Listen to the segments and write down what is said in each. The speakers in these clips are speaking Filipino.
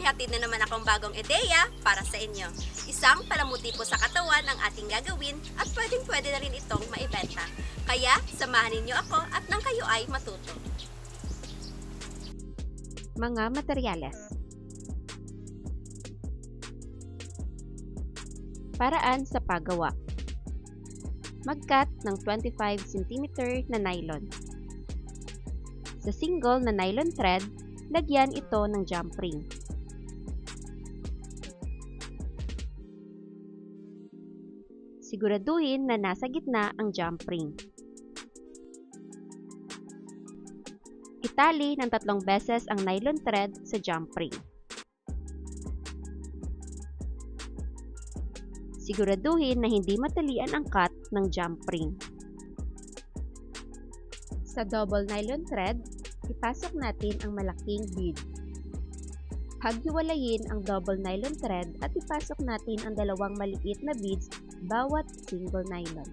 may hatid na naman akong bagong ideya para sa inyo. Isang palamuti po sa katawan ang ating gagawin at pwedeng pwede na rin itong maibenta. Kaya, samahan ninyo ako at nang kayo ay matuto. Mga materyales. Paraan sa paggawa. Mag-cut ng 25 cm na nylon. Sa single na nylon thread, lagyan ito ng jump ring. Siguraduhin na nasa gitna ang jump ring. Itali ng tatlong beses ang nylon thread sa jump ring. Siguraduhin na hindi matalian ang cut ng jump ring. Sa double nylon thread, ipasok natin ang malaking bead. Paghiwalayin ang double nylon thread at ipasok natin ang dalawang maliit na beads bawat single nylon.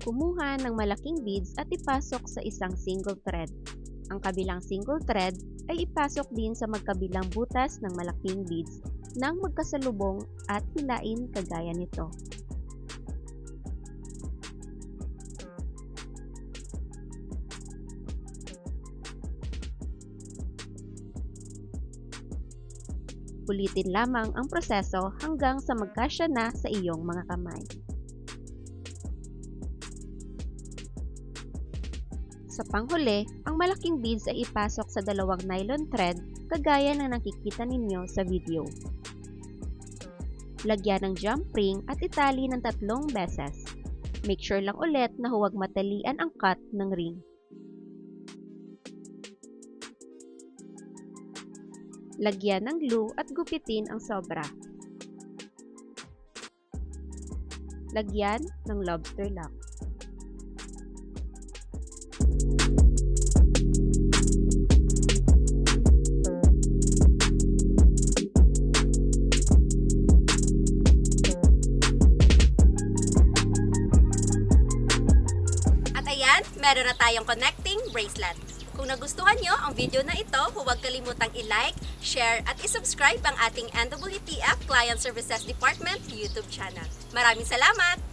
Kumuha ng malaking beads at ipasok sa isang single thread. Ang kabilang single thread ay ipasok din sa magkabilang butas ng malaking beads nang magkasalubong at hilain kagaya nito. Ulitin lamang ang proseso hanggang sa magkasya na sa iyong mga kamay. Sa panghuli, ang malaking beads ay ipasok sa dalawang nylon thread kagaya ng nakikita ninyo sa video. Lagyan ng jump ring at itali ng tatlong beses. Make sure lang ulit na huwag matalian ang cut ng ring. Lagyan ng glue at gupitin ang sobra. Lagyan ng lobster lock. Ayan, meron na tayong connecting bracelet. Kung nagustuhan nyo ang video na ito, huwag kalimutang i-like, share, at i-subscribe ang ating NWTF Client Services Department YouTube channel. Maraming salamat!